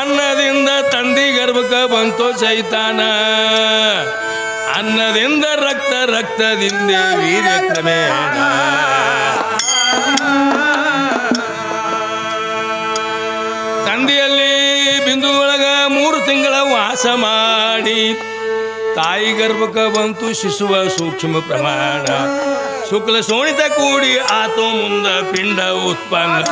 ಅನ್ನದಿಂದ ತಂದಿ ಗರ್ಭಕ್ಕೆ ಬಂತು ಚೈತಾನ ಅನ್ನದಿಂದ ರಕ್ತ, ರಕ್ತದಿಂದ ವೀರ್ಯ ಕ್ರಮೇಣ. ತಂದೆಯಲ್ಲಿ ಬಿಂದುದೊಳಗ ಮೂರು ತಿಂಗಳ ವಾಸ ಮಾಡಿ, ತಾಯಿ ಗರ್ಭಕ್ಕೆ ಬಂತು ಶಿಶುವ ಸೂಕ್ಷ್ಮ ಪ್ರಮಾಣ. ಶುಕ್ಲ ಸೋಣಿತ ಕೂಡಿ ಆತೋ ಮುಂದ ಪಿಂಡ ಉತ್ಪನ್ನ.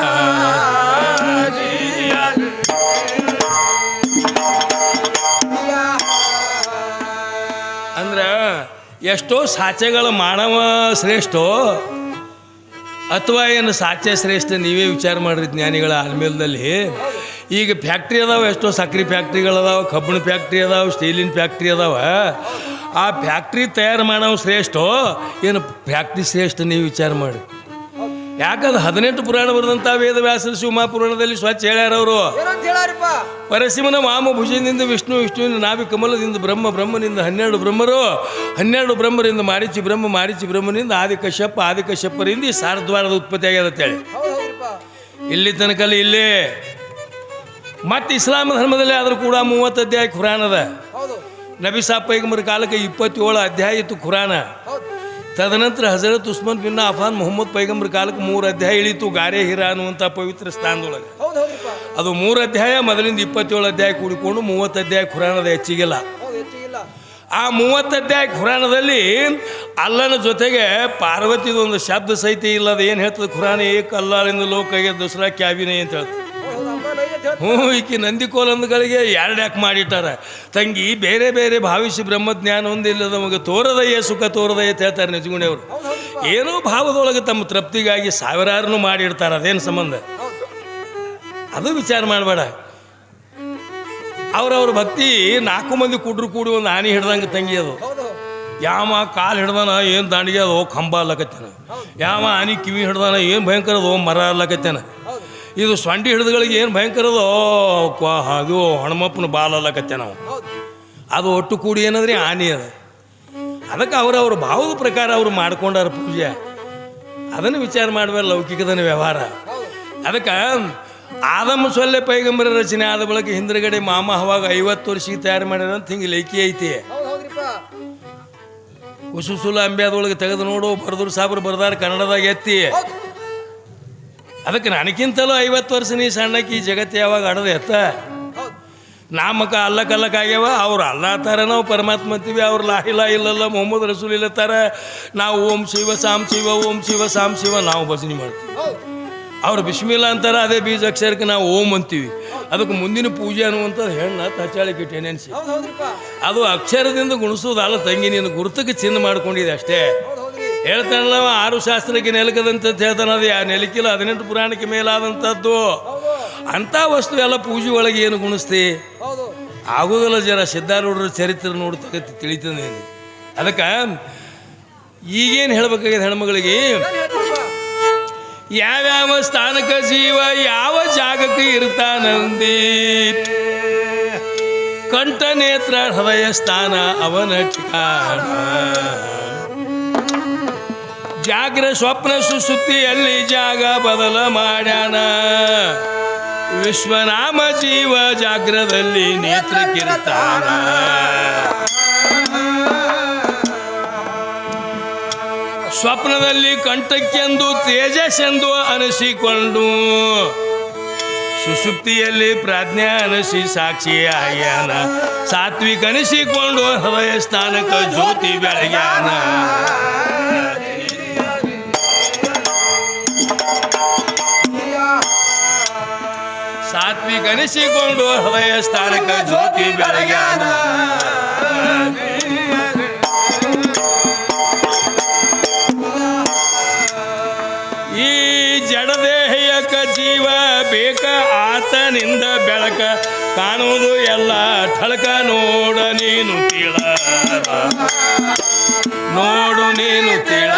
ಎಷ್ಟೋ ಸಾಚೆಗಳ ಮಾನವ ಶ್ರೇಷ್ಠೋ, ಅಥವಾ ಏನು ಸಾಚೆ ಶ್ರೇಷ್ಠ ನೀವೇ ವಿಚಾರ ಮಾಡಿರಿ ಜ್ಞಾನಿಗಳ ಆಲ್ಮೇಲದಲ್ಲಿ. ಈಗ ಫ್ಯಾಕ್ಟ್ರಿ ಅದಾವೆ, ಎಷ್ಟೋ ಸಕ್ರೆ ಫ್ಯಾಕ್ಟ್ರಿಗಳದಾವೆ ಕಬ್ಬಿಣ ಫ್ಯಾಕ್ಟ್ರಿ ಅದಾವೆ, ಸ್ಟೀಲಿನ ಫ್ಯಾಕ್ಟ್ರಿ ಅದಾವೆ. ಆ ಫ್ಯಾಕ್ಟ್ರಿ ತಯಾರು ಮಾಡೋ ಶ್ರೇಷ್ಠೋ, ಏನು ಫ್ಯಾಕ್ಟ್ರಿ ಶ್ರೇಷ್ಠ ನೀವು ವಿಚಾರ ಮಾಡಿ ಯಾಕಂದ್ರೆ ಹದಿನೆಂಟು ಪುರಾಣ ಬರೆದಂಥ ವೇದವ್ಯಾಸರ ಶಿವಮಾ ಪುರಾಣದಲ್ಲಿ ಸ್ವಚ್ಛ ಹೇಳ್ಯಾರ ಅವರು ಏನಂತ ಹೇಳಾರಿಪ್ಪ ಪರಶಿವನ ವಾಮ ಭುಜದಿಂದ ವಿಷ್ಣು ವಿಷ್ಣುವಿನ ನಾಭಿ ಕಮಲದಿಂದ ಬ್ರಹ್ಮ ಬ್ರಹ್ಮನಿಂದ ಹನ್ನೆರಡು ಬ್ರಹ್ಮರು ಹನ್ನೆರಡು ಬ್ರಹ್ಮರಿಂದ ಮಾರಿಚಿ ಬ್ರಹ್ಮ ಮಾರಿಚಿ ಬ್ರಹ್ಮನಿಂದ ಆದಿಕಶ್ಯಪ್ಪ ಆದಿಕಶ್ಯಪ್ಪರಿಂದ ಈ ಸಾರದ್ವಾರದ ಉತ್ಪತ್ತಿ ಆಗ್ಯದ ಅಂತೇಳಿ ಇಲ್ಲಿ ತನಕಲ್ಲಿ ಇಲ್ಲಿ. ಮತ್ತೆ ಇಸ್ಲಾಂ ಧರ್ಮದಲ್ಲಿ ಆದರೂ ಕೂಡ ಮೂವತ್ತು ಅಧ್ಯಾಯ ಖುರಾನ್ ಅದ. ಹೌದು. ನಬಿ ಸಾಪೈಗಮರ ಕಾಲಕ್ಕೆ ಇಪ್ಪತ್ತೇಳು ಅಧ್ಯಾಯ ಇತ್ತು ಖುರಾನ. ತದನಂತರ ಹಜರತ್ ಉಸ್ಮಾನ್ ಬಿನ್ ಅಫಾನ್ ಮೊಹಮ್ಮದ್ ಪೈಗಂಬರ್ ಕಾಲಕ್ಕೆ ಮೂರು ಅಧ್ಯಾಯ ಇಳಿತು ಗಾರೆ ಹಿರಾ ಅನ್ನುವಂಥ ಪವಿತ್ರ ಸ್ಥಾನದೊಳಗೆ. ಅದು ಮೂರು ಅಧ್ಯಾಯ ಮೊದಲಿಂದ ಇಪ್ಪತ್ತೇಳು ಅಧ್ಯಾಯ ಕೂಡಿಕೊಂಡು ಮೂವತ್ತು ಅಧ್ಯಾಯ ಖುರಾನದ ಹೆಚ್ಚಿಗಿಲ್ಲ. ಆ ಮೂವತ್ತು ಅಧ್ಯಾಯ ಖುರಾನದಲ್ಲಿ ಅಲ್ಲನ ಜೊತೆಗೆ ಪಾರ್ವತಿದು ಒಂದು ಶಬ್ದ ಸಹಿತ ಇಲ್ಲದ ಏನು ಹೇಳ್ತದೆ? ಖುರಾನ ಏಕ ಲೋಕ ಲೋಕಗೆ ದಸರಾ ಕ್ಯಾಬಿನೆ ಅಂತ ಹೇಳ್ತದೆ. ಹ್ಞೂ ಈಕಿ ನಂದಿಕೋಲಂದಗಳಿಗೆ ಎರಡು ಯಾಕೆ ಮಾಡಿಟ್ಟಾರ? ತಂಗಿ ಬೇರೆ ಬೇರೆ ಭಾವಿಸಿ ಬ್ರಹ್ಮಜ್ಞಾನ ಒಂದಿಲ್ಲ ನಮಗೆ ತೋರದಯ್ಯ ಸುಖ ತೋರದಯ್ಯ ಅಂತ ಹೇಳ್ತಾರೆ ನಿಜಗುಣಿಯವರು ಏನೋ ಭಾವದೊಳಗೆ ತಮ್ಮ ತೃಪ್ತಿಗಾಗಿ ಸಾವಿರಾರನು ಮಾಡಿರ್ತಾರೆ ಅದೇನು ಸಂಬಂಧ? ಅದು ವಿಚಾರ ಮಾಡಬೇಡ. ಅವ್ರವ್ರ ಭಕ್ತಿ ನಾಲ್ಕು ಮಂದಿ ಕುಡ್ರು ಕೂಡಿ ಒಂದು ಆನೆ ಹಿಡ್ದಂಗೆ ತಂಗಿ ಅದು. ಯಾವ ಕಾಲು ಹಿಡ್ದಾನ ಏನು ದಾಂಡಿಗೆ ಅದು ಕಂಬ ಅಲ್ಲಕತ್ತೇನ. ಯಾವ ಆನೆ ಕಿವಿ ಹಿಡ್ದಾನ ಏನು ಭಯಂಕರ ಅದು ಮರ ಅಲ್ಲಕತ್ತೇನ. ಇದು ಸೊಂಡಿ ಹಿಡಿದುಗಳಿಗೆ ಏನು ಭಯಂಕರದೋ? ಅದು ಹಣಮಪ್ಪನ ಬಾಲಲ್ಲ ಕತ್ತೆ ನಾವು. ಅದು ಒಟ್ಟು ಕೂಡಿ ಏನಂದ್ರೆ ಆನೆ ಅದು. ಅದಕ್ಕೆ ಅವರವ್ರ ಭಾವದ ಪ್ರಕಾರ ಅವರು ಮಾಡ್ಕೊಂಡಾರ ಪೂಜೆ. ಅದನ್ನು ವಿಚಾರ ಮಾಡಬೇಡ ಲೌಕಿಕದನ ವ್ಯವಹಾರ. ಅದಕ್ಕೆ ಆದಮ ಸೊಲ್ಲೆ ಪೈಗಂಬರ ರಚನೆ ಆದ ಬಳಿಕ ಹಿಂದ್ರಗಡೆ ಮಾಮ ಅವಾಗ ಐವತ್ತು ವರ್ಷಕ್ಕೆ ತಯಾರು ಮಾಡ್ಯಾರ ಅಂತ ಹಿಂಗೆ ಲೈಕಿ ಐತಿ. ಉಸುಸುಲ ಅಂಬ್ಯಾದೊಳಗೆ ತೆಗೆದು ನೋಡು ಬರದ್ರು ಸಾಬ್ರು ಬರ್ದಾರ ಕನ್ನಡದಾಗ ಎತ್ತಿ. ಅದಕ್ಕೆ ನನಗಿಂತಲೂ ಐವತ್ತು ವರ್ಷ ನೀ ಸಣ್ಣಕ್ಕೆ ಈ ಜಗತ್ತು ಯಾವಾಗ ಆಡೋದು ಎತ್ತ? ನಾಮಕ ಅಲ್ಲಕ್ ಅಲ್ಲಕ್ ಆಗ್ಯಾವ ಅವ್ರು ಅಲ್ಲ ಥರ ನಾವು ಪರಮಾತ್ಮ ಅಂತೀವಿ ಅವ್ರು ಲಾಹಿಲ ಇಲ್ಲಲ್ಲ ಮೊಹಮ್ಮದ್ ರಸೂಲ್ ಇಲ್ಲತ್ತಾರ ನಾವು ಓಂ ಶಿವ ಸಾಂ ಶಿವ ಓಂ ಶಿವ ಸಾಂ ಶಿವ ನಾವು ಭಜನೆ ಮಾಡ್ತೀವಿ. ಅವ್ರು ಬಿಸ್ಮಿಲ್ಲ ಅಂತಾರೆ ಅದೇ ಬೀಜ ಅಕ್ಷರಕ್ಕೆ ನಾವು ಓಂ ಅಂತೀವಿ. ಅದಕ್ಕೆ ಮುಂದಿನ ಪೂಜೆ ಅನ್ನುವಂಥದ್ದು ಹೆಣ್ಣು ತಚಾಳಿಕೆ ನೆನೆಸಿ. ಅದು ಅಕ್ಷರದಿಂದ ಗುಣಿಸೋದಲ್ಲ ತಂಗಿ ನೀನು ಗುರುತಕ್ಕೆ ಚಿನ್ನ ಮಾಡ್ಕೊಂಡಿದೆ ಅಷ್ಟೇ. ಹೌದು ಹೌದ್ರಿ ಹೇಳ್ತಾನಲ್ಲ ಅವ ಆರು ಶಾಸ್ತ್ರಕ್ಕೆ ನೆಲಕದಂತ ಹೇಳ್ತಾನ ಅದು. ಯಾ ನೆಲಕಿಲ್ಲ ಹದಿನೆಂಟು ಪುರಾಣಕ್ಕೆ ಮೇಲಾದಂಥದ್ದು. ಅಂಥ ವಸ್ತು ಎಲ್ಲ ಪೂಜೆ ಒಳಗೆ ಏನು ಗುಣಿಸ್ತಿ? ಆಗೋದಿಲ್ಲ ಜರ ಸಿದ್ಧಾರೂಢರ ಚರಿತ್ರೆ ನೋಡ್ತಕ್ಕ ತಿಳಿತದೆ ಅದಕ್ಕೆ ಈಗೇನು ಹೇಳ್ಬೇಕಾಗಿದೆ ಹೆಣ್ಮಗಳಿಗೆ? ಯಾವ್ಯಾವ ಸ್ಥಾನಕ್ಕೆ ಜೀವ ಯಾವ ಜಾಗಕ್ಕೆ ಇರ್ತಾನಂದಿ? ಕಂಠ ನೇತ್ರ ಹೃದಯ ಸ್ಥಾನ ಅವನ ಠಿಕಾಣ. ಜಾಗ್ರ ಸ್ವಪ್ನ ಸುಸುತ್ತಿಯಲ್ಲಿ ಜಾಗ ಬದಲ ಮಾಡ್ಯಾನ. ವಿಶ್ವನಾಮ ಜೀವ ಜಾಗ್ರದಲ್ಲಿ ನೇತ್ರ ಕಿರ್ತಾನ. ಸ್ವಪ್ನದಲ್ಲಿ ಕಂಠಕ್ಕೆಂದು ತೇಜಸ್ಸೆಂದು ಅನಿಸಿಕೊಂಡು ಸುಸುಪ್ತಿಯಲ್ಲಿ ಪ್ರಾಜ್ಞೆ ಅನಿಸಿ ಸಾಕ್ಷಿ ಆಗ್ಯಾನ ಸಾತ್ವಿಕ ಅನಿಸಿಕೊಂಡು ಹೃದಯ ಸ್ಥಾನಕ ಜ್ಯೋತಿ ಬೆಳಗ್ಯಾನ. ಸಾತ್ವಿಕ ಅನಿಸಿಕೊಂಡು ಹೃದಯ ಸ್ಥಾನಕ ಜ್ಯೋತಿ ಬೆಳಗ್ಯಾನ. ಈ ಜಡದೇಹಯಕ ಜೀವ ಬೇಕ ಆತನಿಂದ ಬೆಳಕ ಕಾಣುವುದು ಎಲ್ಲ ಠಳಕ. ನೋಡ ನೀನು ತಿಳ ನೋಡು ನೀನು ತಿಳ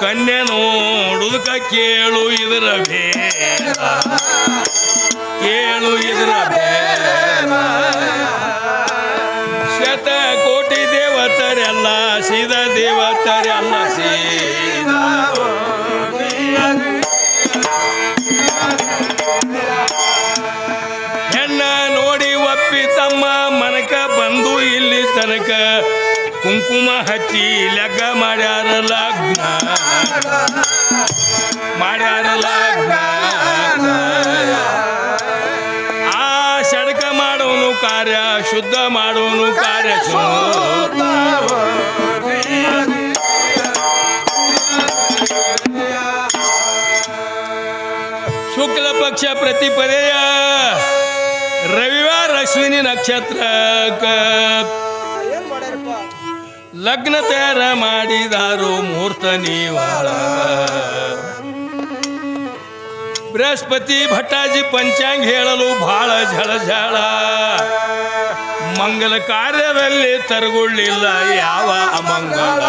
ಕನ್ಯೆ ನೋಡುದಕ ಕೇಳು ಇದರ ಬೇಡ ಕೇಳು ಇದರ ಬೇಡ ಶತ ಕೋಟಿ ದೇವತರೆಲ್ಲ, ಸೀದ ದೇವತರೆಲ್ಲ ಸೀದ. ಹೆಣ್ಣ ನೋಡಿ ಒಪ್ಪಿ ತಮ್ಮ ಮನಕ ಬಂದು ಇಲ್ಲಿ ತನಕ. ಕುಂಕುಮ ಹಚ್ಚಿ ಲೆಕ್ಕ ಮಾಡ್ಯಾರ ಲಗ್ನ ಕಾರ್ಯ ಶುದ್ಧ ಮಾಡೋನು ಕಾರ್ಯ ಶುದ್ಧ. ಶುಕ್ಲ ಪಕ್ಷ ಪ್ರತಿಪದೆಯ ರವಿವಾರ ಅಶ್ವಿನಿ ನಕ್ಷತ್ರ ಏನ್ ಮಾಡ್ಯಾರಪ್ಪ ಲಗ್ನ ತಯಾರ ಮಾಡಿದಾರು ಮೂರ್ತ ನೀವಾಳ. ಬೃಹಸ್ಪತಿ ಭಟ್ಟಾಜಿ ಪಂಚಾಂಗ ಹೇಳಲು ಬಹಳ ಝಳ ಮಂಗಲ ಕಾರ್ಯದಲ್ಲಿ ತರಗೊಳ್ಳಿಲ್ಲ ಯಾವ ಅಮಂಗಳ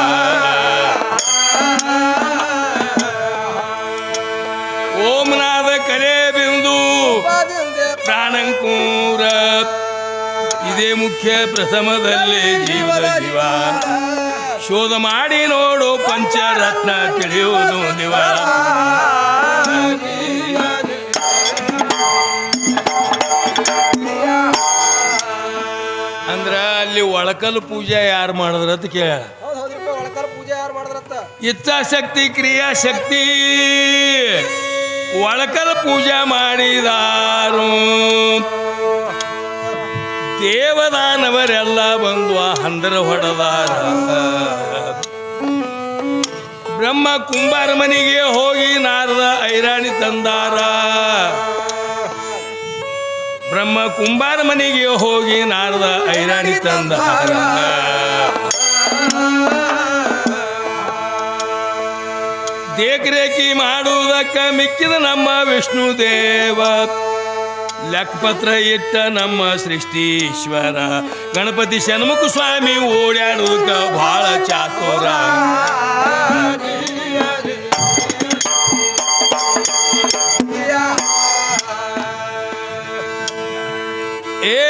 ಓಂನಾದ ಕಲೆ ಬಿಂದು ಪ್ರಾಣಂಕೂರ ಇದೇ ಮುಖ್ಯ ಪ್ರಥಮದಲ್ಲಿ ಜೀವದ ಜೀವ ಶೋಧ ಮಾಡಿ ನೋಡು ಪಂಚರತ್ನ ತಿಳಿಯುವುದು ದಿವ. ಅಂದ್ರ ಅಲ್ಲಿ ಒಳಕಲ್ ಪೂಜೆ ಯಾರು ಮಾಡಿದ್ರ ಅಂತ ಕೇಳ. ಇಚ್ಛಾಶಕ್ತಿ ಕ್ರಿಯಾಶಕ್ತಿ ಒಳಕಲ್ ಪೂಜೆ ಮಾಡಿದಾರು. ದೇವದಾನವರೆಲ್ಲ ಬಂದು ಆ ಹಂದರ ಹೊಡೆದಾರ. ಬ್ರಹ್ಮ ಕುಂಬಾರ ಮನೆಗೆ ಹೋಗಿ ನಾರದ ಐರಾಣಿ ತಂದಾರ. ಬ್ರಹ್ಮ ಕುಂಬಾರ ಮನೆಗೆ ಹೋಗಿ ನಾರದ ಐರಾಣಿ ತಂದಾರ. ದೇಖರೇಖಿ ಮಾಡುವುದಕ್ಕ ಮಿಕ್ಕಿದ ನಮ್ಮ ವಿಷ್ಣು ದೇವ. ಲೆಕ್ಕಪತ್ರ ಇಟ್ಟ ನಮ್ಮ ಸೃಷ್ಟೀಶ್ವರ ಗಣಪತಿ ಷಣ್ಮುಖ ಸ್ವಾಮಿ ಓಡಾಡುವುದಕ್ಕ ಬಹಳ ಚಾತುರ ಏ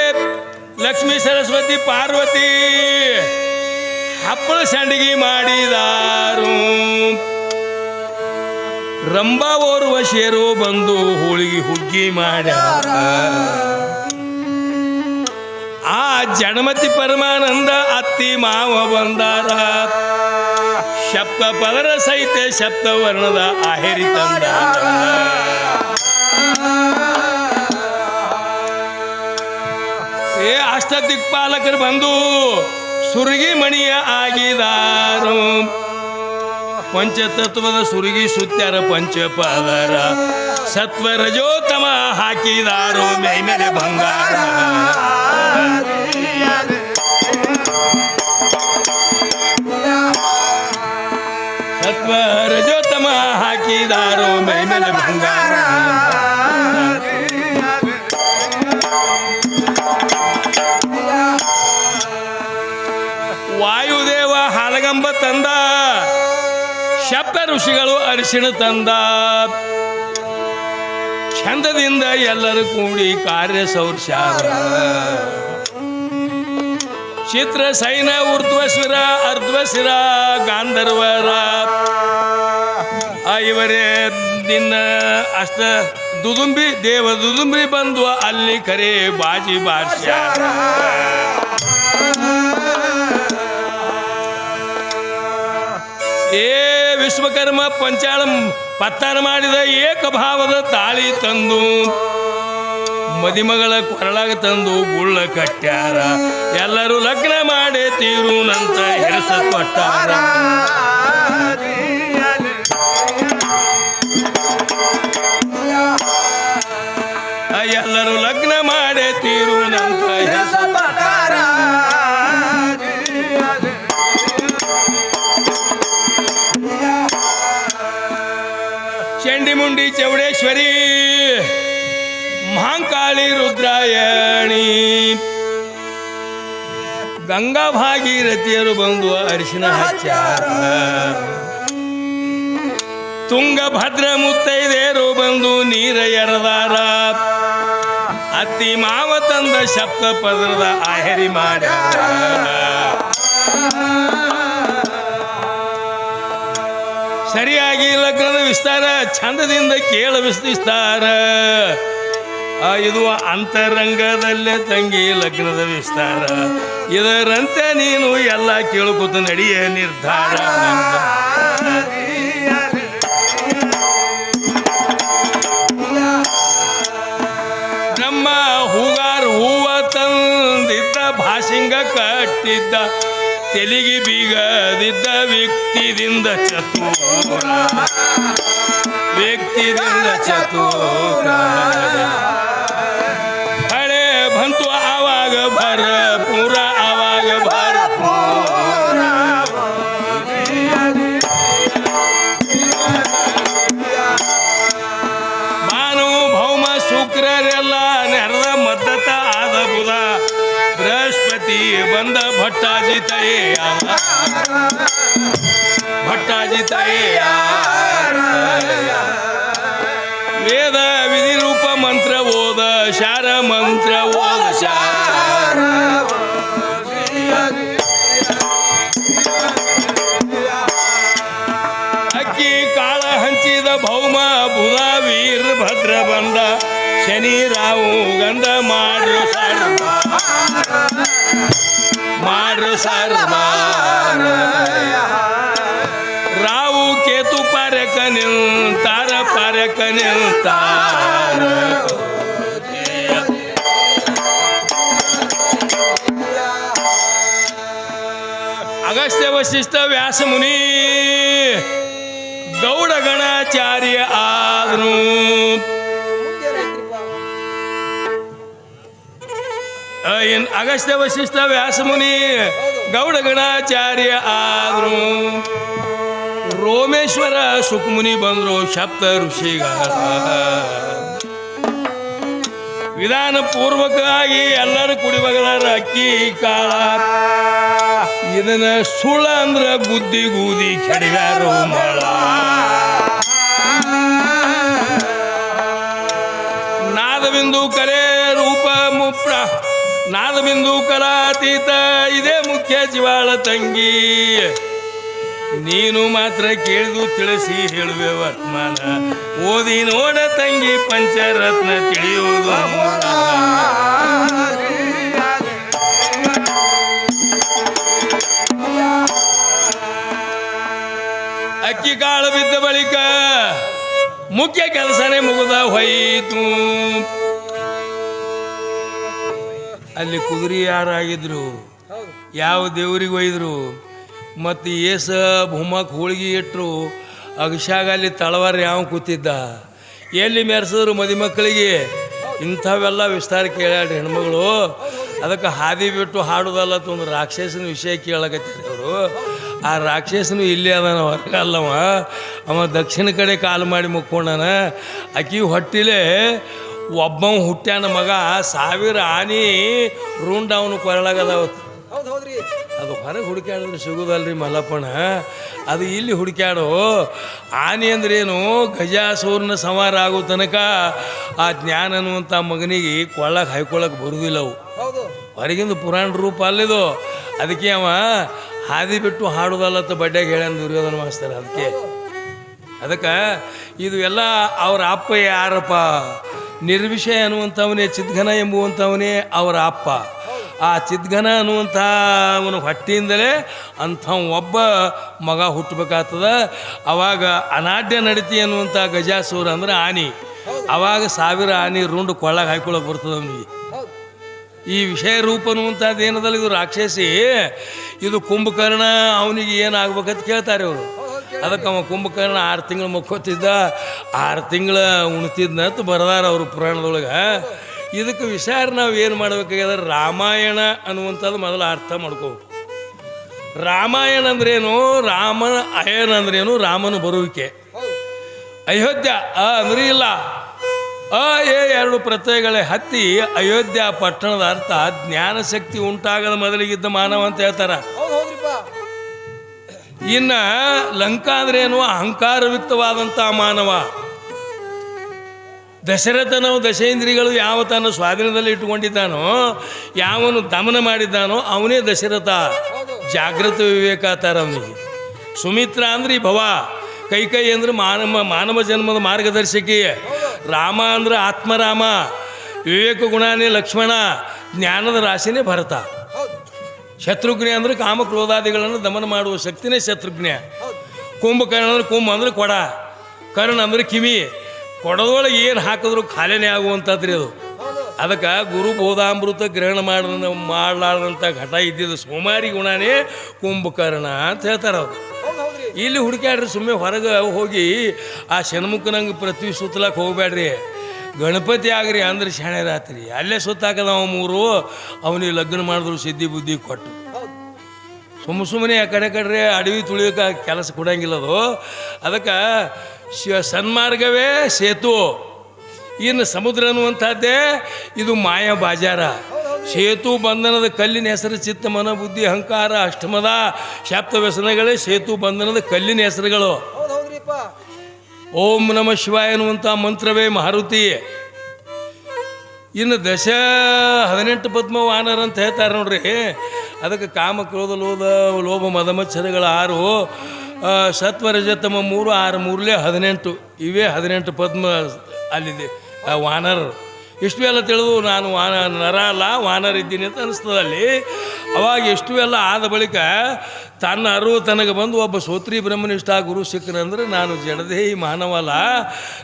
ಲಕ್ಷ್ಮೀ ಸರಸ್ವತಿ ಪಾರ್ವತಿ ಹಪ್ಪಳ ಸಂಡಿಗೆ ಮಾಡಿದಾರು ರಂಬಾ ಓರ್ವ ಶೇರು ಬಂದು ಹೋಳಿಗೆ ಹುಗ್ಗಿ ಮಾಡ್ಯಾರ. ಆ ಜನ್ಮತಿ ಪರಮಾನಂದ ಅತ್ತಿ ಮಾವ ಬಂದಾರ. ಶಬ್ದ ಪದರ ಸಹಿತ ಶಪ್ತ ವರ್ಣದ ಆಹೇರಿ ತಂದ ಏ ಅಷ್ಟ ದಿಕ್ಪಾಲಕರು ಬಂದು ಸುರುಗಿ ಮಣಿಯ ಆಗಿದಾರು. ಪಂಚತತ್ವದ ಸುರುಗಿ ಸುತ್ಯಾರ ಪಂಚಪಾದರ. ಸತ್ವ ರಜೋತಮ ಹಾಕಿದಾರು ಮೈಮೇಲೆ ಬಂಗಾರ. ಸತ್ವ ರಜೋತಮ ಹಾಕಿದಾರು ಮೇಲೆ ಬಂಗಾರ. ಋಷಿಗಳು ಅರಿಶಿಣ ತಂದ. ಚಂದದಿಂದ ಎಲ್ಲರೂ ಕೂಡಿ ಕಾರ್ಯ ಸೌರ್ಶಾರ ಚಿತ್ರ ಸೈನ ಊರ್ಧ್ವಶಿರ ಅರ್ಧ್ವಶಿರ ಗಾಂಧರ್ವರ ಇವರೇ ನಿನ್ನ ಅಷ್ಟ ದುದುಂಬಿ, ದೇವ ದುದುಂಬಿ ಬಂದು ಅಲ್ಲಿ ಕರೆ ಬಾಜಿ ಬಾರ್ಸ್ಯಾರ ಏ ವಿಶ್ವಕರ್ಮ ಪಂಚಾಳ ಪತ್ತಾರ ಮಾಡಿದ ಏಕಭಾವದ ತಾಳಿ ತಂದು, ಮದಿಮಗಳ ಕೊರಳಾಗ ತಂದು ಗುಳ್ಳ ಕಟ್ಟ್ಯಾರ. ಎಲ್ಲರೂ ಲಗ್ನ ಮಾಡಿ ತೀರುನಂತ ಹೆರಸ ಕೊಟ್ಟಾರ ಚೌಡೇಶ್ವರಿ ಮಹಾಂಕಾಳಿ ರುದ್ರಾಯಣಿ. ಗಂಗಾ ಭಾಗೀರಥಿಯರು ಬಂದು ಅರಿಶಿನ ಹಚ್ಚಾರ. ತುಂಗಭದ್ರ ಮುತ್ತೈದೆಯರು ಬಂದು ನೀರ ಎರದಾರ. ಅತ್ತಿ ಮಾವ ತಂದ ಶಬ್ದ ಪದರದ ಆಹರಿ ಮಾಡ್ಯಾರ. ಸರಿಯಾಗಿ ಲಗ್ನದ ವಿಸ್ತಾರ ಚಂದದಿಂದ ಕೇಳ ವಿಸ್ತಾರ. ಇದು ಅಂತರಂಗದಲ್ಲೇ ತಂಗಿ ಲಗ್ನದ ವಿಸ್ತಾರ. ಇದರಂತೆ ನೀನು ಎಲ್ಲ ಕೇಳ್ಕೊತ ನಡೆಯ ನಿರ್ಧಾರ. ನಮ್ಮ ಹೂಗಾರ ಹೂವ ತಂದಿದ್ದ ಭಾಷಿಂಗ ಕಟ್ಟಿದ್ದ. ತೆಲಿಗೆ ಬೀಗದಿದ್ದ ವ್ಯಕ್ತಿದಿಂದ ಚತುರ ವ್ಯಕ್ತಿದಿಂದ ಚತುರ ಹಳೆ ಬಂತು ಆವಾಗ ಭರ ಶಾರ ಮಂತ್ರ ಓಂ ಶಾರ ಅಕ್ಕಿ ಕಾಳ ಹಂಚಿದ ಭೌಮ ಬುಧ ವೀರ ಭದ್ರ ಬಂದ ಶನಿ ರಾವು ಗಂಧ ಮಾಡ್ರು ಸರ್ವ ಮಾಡ್ರು ಸರ್ವ ರಾವು ಕೇತು ಪಾರಕ ನಿಲ್ತಾರ ಪಾರಕ ನಿಲ್ತಾರ. ಅಗಸ್ತ್ಯ ವಶಿಷ್ಠ ವ್ಯಾಸ ಮುನಿ. ಗೌಡ ಗಣಾಚಾರ್ಯ ಏನ್ ಅಗಸ್ತ್ಯ ವಶಿಷ್ಠ ವ್ಯಾಸ ಮುನಿ, ಗೌಡ ಗಣಾಚಾರ್ಯ ಆದ್ರು. ರೋಮೇಶ್ವರ ಸುಖಮುನಿ ಬಂದ್ರು ಸಪ್ತ ಋಷಿಗಳ ವಿಧಾನ ಪೂರ್ವಕವಾಗಿ ಎಲ್ಲರೂ ಕುಡಿಬಗದಾರ ಅಕ್ಕಿ, ಕಾಳ. ಇದನ್ನ ಸುಳ್ಳ ಅಂದ್ರ ಬುದ್ಧಿ ಗೂದಿ ಚಡಿಗಾರು ಮಳ. ನಾದಬಿಂದು ಕಲೆ ರೂಪ ಮುಪ್ರ. ನಾದಬಿಂದು ಕಲಾತೀತ, ಇದೇ ಮುಖ್ಯ ಜೀವಾಳ ತಂಗಿ ನೀನು ಮಾತ್ರ ಕೇಳಿದು ತಿಳಿಸಿ ಹೇಳುವೆ ವರ್ತಮಾನ. ಓದಿ ನೋಡ ತಂಗಿ ಪಂಚರತ್ನ ತಿಳಿಯುವುದು. ಅಕ್ಕಿ ಕಾಳು ಬಿದ್ದ ಬಳಿಕ ಮುಖ್ಯ ಕೆಲಸನೇ ಮುಗಿದ ಹೋಯಿತು. ಅಲ್ಲಿ ಕುದುರೆ ಯಾರಾಗಿದ್ರು? ಯಾವ ದೇವರಿಗೆ ಒಯ್ದರು ಮತ್ತು ಏಸ ಭೂಮಕ್ಕೆ ಹೋಳಿಗೆ ಇಟ್ಟರು ಅಗಶಾಗ ಅಲ್ಲಿ ತಳವಾರ ಯಾವ ಕೂತಿದ್ದ. ಎಲ್ಲಿ ಮೆರೆಸಿದ್ರು ಮದುಮಕ್ಕಳಿಗೆ ಇಂಥವೆಲ್ಲ ವಿಸ್ತಾರ ಕೇಳ್ಯಾಡ್ರಿ ಹೆಣ್ಮಗಳು. ಅದಕ್ಕೆ ಹಾದಿ ಬಿಟ್ಟು ಹಾಡೋದಲ್ಲ ಒಂದು ರಾಕ್ಷಸನ ವಿಷಯ ಕೇಳಕತ್ತಿದ್ರು ಅವರು. ಆ ರಾಕ್ಷಸನು ಇಲ್ಲೇ ಅದಾನ, ಹೊರಗಲ್ಲವ. ಅವ ದಕ್ಷಿಣ ಕಡೆ ಕಾಲು ಮಾಡಿ ಮುಕ್ಕೊಂಡನ. ಅಕ್ಕಿ ಹೊಟ್ಟಿಲೆ ಒಬ್ಬ ಹುಟ್ಟ್ಯಾನ ಮಗ ಸಾವಿರ ಆನಿ ರೂಂಡ ಅವನು ಕೊರಳಾಗದಾವ ಹೌದು ಹೌದ್ರಿ. ಅದು ಹೊರಗೆ ಹುಡುಕ್ಯಾಡಿದ್ರೆ ಸಿಗೋದಲ್ರಿ ಮಲ್ಲಪ್ಪಣ ಅದು ಇಲ್ಲಿ ಹುಡುಕ್ಯಾಡೋ. ಆನೆ ಅಂದ್ರೇನು ಗಜಾಸೂರ್ನ ಸಂವಾರ ಆಗೋ ತನಕ ಆ ಜ್ಞಾನ ಅನ್ನುವಂಥ ಮಗನಿಗೆ ಕೊಳ್ಳಕ್ಕೆ ಹಾಯ್ಕೊಳ್ಳೋಕೆ ಬರುವುದಿಲ್ಲ ಅವು. ಹೌದು. ಹೊರಗಿಂದ ಪುರಾಣ ರೂಪ ಅಲ್ಲಿದು. ಅದಕ್ಕೆ ಅವ ಹಾದಿ ಬಿಟ್ಟು ಹಾಡೋದಲ್ಲ ಅಂತ ಬಡ್ಡ್ಯಾಗ ಹೇಳ್ಯಾನ ದುರ್ಯೋಧನ ಮಾಸ್ತಾರೆ ಅದಕ್ಕೆ. ಅದಕ್ಕೆ ಇದು ಎಲ್ಲ ಅವರ ಅಪ್ಪ ಯಾರಪ್ಪ? ನಿರ್ವಿಷಯ ಅನ್ನುವಂಥವನೇ ಚಿದ್ಘನ ಎಂಬುವಂಥವನೇ ಅವರ ಅಪ್ಪ. ಆ ಚಿದ್ಗನ ಅನ್ನುವಂಥ ಅವನ ಹೊಟ್ಟೆಯಿಂದಲೇ ಅಂಥ ಒಬ್ಬ ಮಗ ಹುಟ್ಟಬೇಕಾಗ್ತದ. ಅವಾಗ ಅನಾಢ್ಯ ನಡತಿ ಅನ್ನುವಂಥ ಗಜಾಸೂರ ಅಂದ್ರೆ ಆನೆ. ಅವಾಗ ಸಾವಿರ ಆನೆ ರುಂಡು ಕೊಳ್ಳಾಗ ಹಾಕೊಳ್ಳೋಕೆ ಬರ್ತದೆ ಅವನಿಗೆ. ಈ ವಿಷಯ ರೂಪ ಅನ್ನುವಂಥದ್ದು ಏನದಲ್ಲ ಇದು ರಾಕ್ಷಸಿ. ಇದು ಕುಂಭಕರ್ಣ ಅವನಿಗೆ ಏನಾಗ್ಬೇಕಂತ ಕೇಳ್ತಾರೆ ಅವರು ಅದಕ್ಕೆ ಅವ ಕುಂಭಕರ್ಣ ಆರು ತಿಂಗಳು ಮಕ್ಕೋತಿದ್ದ. ಆರು ತಿಂಗಳ ಉಣ್ತಿದ್ನಂತ ಬರದಾರ ಅವರು ಪುರಾಣದೊಳಗೆ. ಇದಕ್ಕೆ ವಿಚಾರ ನಾವು ಏನು ಮಾಡಬೇಕಾಗ್ಯದ? ರಾಮಾಯಣ ಅನ್ನುವಂಥದ್ದು ಮೊದಲು ಅರ್ಥ ಮಾಡ್ಕೋಬೇಕು. ರಾಮಾಯಣ ಅಂದ್ರೇನು? ರಾಮ ಅಯನ ಅಂದ್ರೇನು? ರಾಮನ ಬರುವಿಕೆ. ಅಯೋಧ್ಯ, ಆ ಅಂದ್ರೆ ಇಲ್ಲ. ಅ ಏ ಎರಡು ಪ್ರತ್ಯಯಗಳೇ ಹತ್ತಿ ಅಯೋಧ್ಯ ಪಟ್ಟಣದ ಅರ್ಥ ಜ್ಞಾನ ಶಕ್ತಿ ಉಂಟಾಗದ ಮೊದಲಿಗಿದ್ದ ಮಾನವ ಅಂತ ಹೇಳ್ತಾರ. ಇನ್ನು ಲಂಕಾ ಅಂದ್ರೇನು? ಅಹಂಕಾರಯುಕ್ತವಾದಂಥ ಮಾನವ. ದಶರಥನವು ದಶೇಂದ್ರಿಗಳು ಯಾವ ತಾನು ಸ್ವಾಧೀನದಲ್ಲಿ ಇಟ್ಟುಕೊಂಡಿದ್ದಾನೋ, ಯಾವನು ದಮನ ಮಾಡಿದ್ದಾನೋ ಅವನೇ ದಶರಥ. ಜಾಗೃತ ವಿವೇಕ ತರ ಅವನಿಗೆ ಸುಮಿತ್ರ ಅಂದ್ರೆ ಈ ಭವ. ಕೈಕೈ ಅಂದ್ರೆ ಮಾನವ ಮಾನವ ಜನ್ಮದ ಮಾರ್ಗದರ್ಶಕಿ. ರಾಮ ಅಂದ್ರೆ ಆತ್ಮರಾಮ. ವಿವೇಕ ಗುಣಾನೇ ಲಕ್ಷ್ಮಣ. ಜ್ಞಾನದ ರಾಶಿನೇ ಭರತ. ಶತ್ರುಘ್ನ ಅಂದ್ರೆ ಕಾಮ ಕ್ರೋಧಾದಿಗಳನ್ನು ದಮನ ಮಾಡುವ ಶಕ್ತಿನೇ ಶತ್ರುಘ್ನ. ಕುಂಭಕರ್ಣ ಅಂದ್ರೆ ಕುಂಭ ಅಂದ್ರೆ ಕೊಡ. ಕರ್ಣ ಅಂದ್ರೆ ಕಿವಿ. ಕೊಡದೊಳಗೆ ಏನು ಹಾಕಿದ್ರು ಖಾಲಿನೇ ಆಗುವಂಥದ್ರಿ ಅದು. ಅದಕ್ಕೆ ಗುರು ಬೋಧಾಮೃತ ಗ್ರಹಣ ಮಾಡ ಮಾಡಲಾರ್ದಂಥ ಘಟ ಇದ್ದಿದ್ದು ಸೋಮಾರಿ ಗುಣನೇ ಕುಂಭಕರ್ಣ ಅಂತ ಹೇಳ್ತಾರೆ ಅವ್ರು. ಇಲ್ಲಿ ಹುಡುಕ್ಯಾಡ್ರಿ ಸುಮ್ಮನೆ ಹೊರಗೆ ಹೋಗಿ ಆ ಶಣ್ಮುಖನಂಗೆ ಪೃಥ್ವಿ ಸುತ್ತಲಕ್ಕೆ ಹೋಗ್ಬೇಡ್ರಿ ಗಣಪತಿ ಆಗ್ರಿ ಅಂದ್ರೆ ಶಾಣೆ ರಾತ್ರಿ. ಅಲ್ಲೇ ಸುತ್ತಾಕದ ಅವ ಮೂರು. ಅವನಿಗೆ ಲಗ್ನ ಮಾಡಿದ್ರು ಸಿದ್ಧಿ ಬುದ್ಧಿ ಕೊಟ್ಟು. ಸುಮ್ಮ ಸುಮ್ಮನೆ ಆ ಕಡೆ ಕಡೆ ಅಡವಿ ತುಳಿಯೋಕೆ ಕೆಲಸ ಕೊಡಂಗಿಲ್ಲ ಅದು. ಅದಕ್ಕೆ ಶ ಸನ್ಮಾರ್ಗವೇ ಸೇತು. ಇನ್ನು ಸಮುದ್ರ ಅನ್ನುವಂಥದ್ದೇ ಇದು ಮಾಯಾ ಬಾಜಾರ. ಸೇತು ಬಂಧನದ ಕಲ್ಲಿನ ಹೆಸರು ಚಿತ್ತ ಮನ ಬುದ್ಧಿ ಅಹಂಕಾರ ಅಷ್ಟಮದ ಶಾಪ್ತ ವ್ಯಸನಗಳೇ ಸೇತು ಬಂಧನದ ಕಲ್ಲಿನ ಹೆಸರುಗಳು. ಓಂ ನಮ ಶಿವಾಯ ಅನ್ನುವಂಥ ಮಂತ್ರವೇ ಮಾರುತಿ. ಇನ್ನು ದಶ ಹದಿನೆಂಟು ಪದ್ಮ ವಾನರ ಅಂತ ಹೇಳ್ತಾರೆ ನೋಡ್ರಿ. ಅದಕ್ಕೆ ಕಾಮ ಕ್ರೋಧ ಲೋಧ ಲೋಭ ಮದಮಚ್ಚರಗಳ ಆರು. ಆ, ಸತ್ವ ರಜತಮ ಮೂರು ಆರು ಮೂರಲೇ ಹದಿನೆಂಟು. ಇವೇ ಹದಿನೆಂಟು ಪದ್ಮ ಅಲ್ಲಿದೆ. ವಾನರರು ಇಷ್ಟು ಎಲ್ಲ ತಿಳಿದು ನಾನು ವಾನ ನರ ಅಲ್ಲ ವಾನರ್ ಇದ್ದೀನಿ ಅಂತ ಅನಿಸ್ತದೆ ಅಲ್ಲಿ. ಅವಾಗ ಎಷ್ಟು ಎಲ್ಲ ಆದ ಬಳಿಕ ತನ್ನ ಅರಿವು ತನಗೆ ಬಂದು ಒಬ್ಬ ಸೋತ್ರಿ ಬ್ರಹ್ಮನಿಷ್ಠ ಗುರು ಸಿಕ್ಕನಂದ್ರೆ ನಾನು ಜಡದೇಹಿ ಮಾನವಲ್ಲ.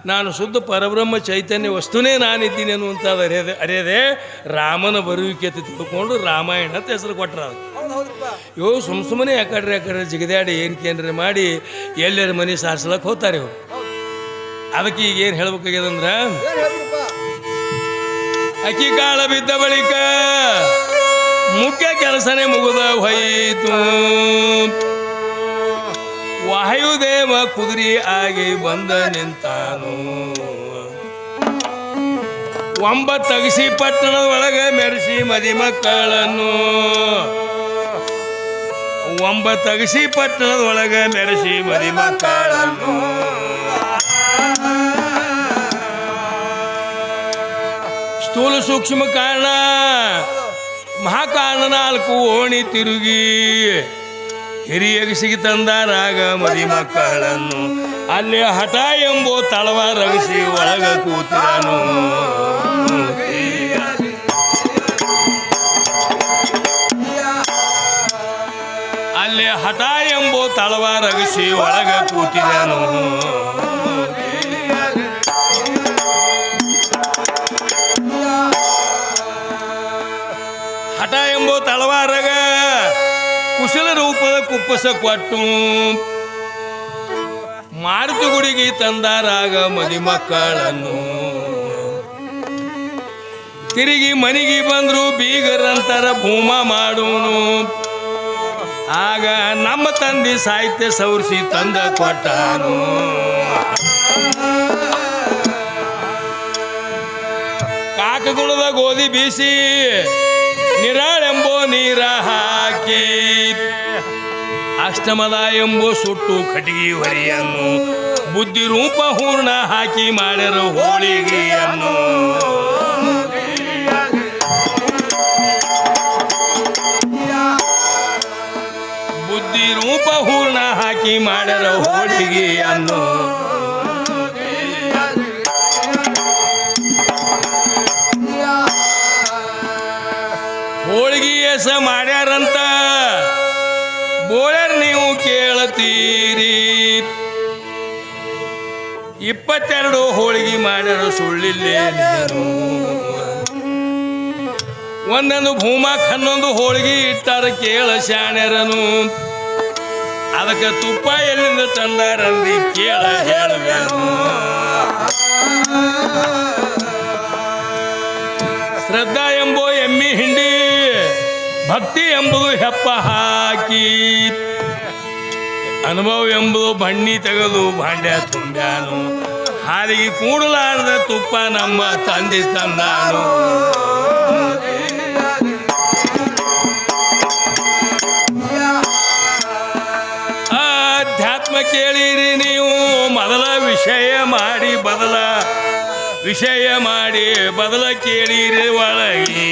ನಾನು ಶುದ್ಧ ಪರಬ್ರಹ್ಮ ಚೈತನ್ಯ ವಸ್ತುನೇ ನಾನಿದ್ದೀನಿ ಅನ್ನುವಂಥದ್ದು ಅರಿಯದೆ ಅರಿಯದೆ ರಾಮನ ಬರುವಿಕೆ ತಿಳ್ಕೊಂಡು ರಾಮಾಯಣ ಅಂತ ಹೆಸರು ಕೊಟ್ಟರು ಹೌದ್ರಿಪ್ಪ ಇವು ಸುಮ್ ಸುಮ್ಮನೆ ಯಾಕಡ್ರಿ ಯಾಕಡ್ರಿ ಜಿಗದಾಡಿ ಏನು ಕೇಂದ್ರ ಮಾಡಿ ಎಲ್ಲರ ಮನೆ ಸಾರ್ಸಲಕ್ಕೆ ಹೋಗ್ತಾರೆ ಇವರು ಅದಕ್ಕೆ ಈಗ ಏನು ಹೇಳ್ಬೇಕಾಗ್ಯದಂದ್ರೆ ಏನ್ ಹೇಳ್ಬೇಕಾಗ್ಯದಂದ್ರ ಅಕ್ಕಿ ಕಾಳ ಬಿದ್ದ ಬಳಿಕ ಮುಖ್ಯ ಕೆಲಸನೇ ಮುಗಿದ ಹೋಯಿತು. ವಾಯುದೇವ ಕುದುರಿ ಆಗಿ ಬಂದ ನಿಂತಾನು. ಒಂಬತ್ತಗಸಿ ಪಟ್ಟಣದ ಒಳಗೆ ಮೆರೆಸಿ ಮದಿ ಮಕ್ಕಳನ್ನು. ಒಂಬತ್ತಗಸಿ ಪಟ್ಟಣದ ಒಳಗೆ ಮೆರೆಸಿ ಮದಿ ಮಕ್ಕಳನ್ನು. ಸ್ಥೂಲ ಸೂಕ್ಷ್ಮ ಕಾರಣ, ಮಹಾಕಾರಣ ನಾಲ್ಕು ಓಣಿ ತಿರುಗಿ. ಹಿರಿಯಗಸಿಗೆ ತಂದ ರಾಗ ಮದಿ ಮಕ್ಕಳನ್ನು. ಅಲ್ಲಿ ಹಠ ಎಂಬೋ ತಳವ ರಗಸಿ ಒಳಗ ಕೂತಿದನು ಹಠ ಎಂಬೋ ರಗಸಿ ಒಳಗ ಕೂತಿದನು. ಹಠ ಎಂಬೋ ತಳವಾರಗ ಕುಶಲ ರೂಪದ ಕುಪ್ಪಸ ಕೊಟ್ಟು ಮಾರುತಿ ಗುಡಿಗೆ ತಂದಾರಾಗ ಮದಿ ಮಕ್ಕಳನ್ನು. ತಿರುಗಿ ಮನೆಗೆ ಬಂದ್ರು ಬೀಗರಂತರ ಭೂಮ ಮಾಡೋನು. ಆಗ ನಮ್ಮ ತಂದೆ ಸಾಹಿತ್ಯ ಸವರಿಸಿ ತಂದ ಕೊಟ್ಟಾನು. ಕಾಕಗುಳದ ಗೋಧಿ ಬೀಸಿ ನಿರಾಳೆಂಬೋ ನೀರ ಹಾಕಿ ಅಷ್ಟಮದ ಎಂಬೋ ಸುಟ್ಟು ಕಟಿಗೆ ಹೊರಿಯನ್ನು ಬುದ್ಧಿ ರೂಪ ಹೂರ್ಣ ಹಾಕಿ ಮಾಡ್ಯಾರ ಹೋಳಿಗೆಯನ್ನು. ರೂಪ ಹೂರ್ಣ ಹಾಕಿ ಮಾಡ್ಯಾರ ಹೋಳಿಗೆಯನ್ನು ಹೋಳಿಗೆ ಎಸ ಮಾಡ್ಯಾರಂತ. ಬೋಳ್ಯಾರ ನೀವು ಕೇಳತೀರಿ. ಇಪ್ಪತ್ತೆರಡು ಹೋಳಿಗೆ ಮಾಡ್ಯಾರ ಸುಳ್ಳಿಲ್ಲೇ ಒಂದೊಂದು ಭೂಮಾಕ್ ಹನ್ನೊಂದು ಹೋಳಿಗೆ ಇಟ್ಟಾರ ಕೇಳ ಶಾಣ್ಯರನು. ಅದಕ್ಕೆ ತುಪ್ಪ ಎಲ್ಲಿಂದ ತಂದಾರಂದಿ ಕೇಳ ಹೇಳಬೇಕು. ಶ್ರದ್ಧಾ ಎಂಬೋ ಎಮ್ಮಿ ಹಿಂಡಿ, ಭಕ್ತಿ ಎಂಬುದು ಹೆಪ್ಪ ಹಾಕಿ. ಅನುಭವ ಎಂಬುದು ಬಣ್ಣಿ ತೆಗೆದು ಭಾಂಡ್ಯ ತುಂಬ್ಯಾನು. ಹಾಲಿಗೆ ಕೂಡಲಾರದ ತುಪ್ಪ ನಮ್ಮ ತಂದೆ ತಂದಾನು. ಕೇಳಿರಿ ನೀವು ಮೊದಲ ವಿಷಯ ಮಾಡಿ ಬದಲ ವಿಷಯ ಮಾಡಿ ಬದಲ ಕೇಳಿರಿ ಒಳಗೆ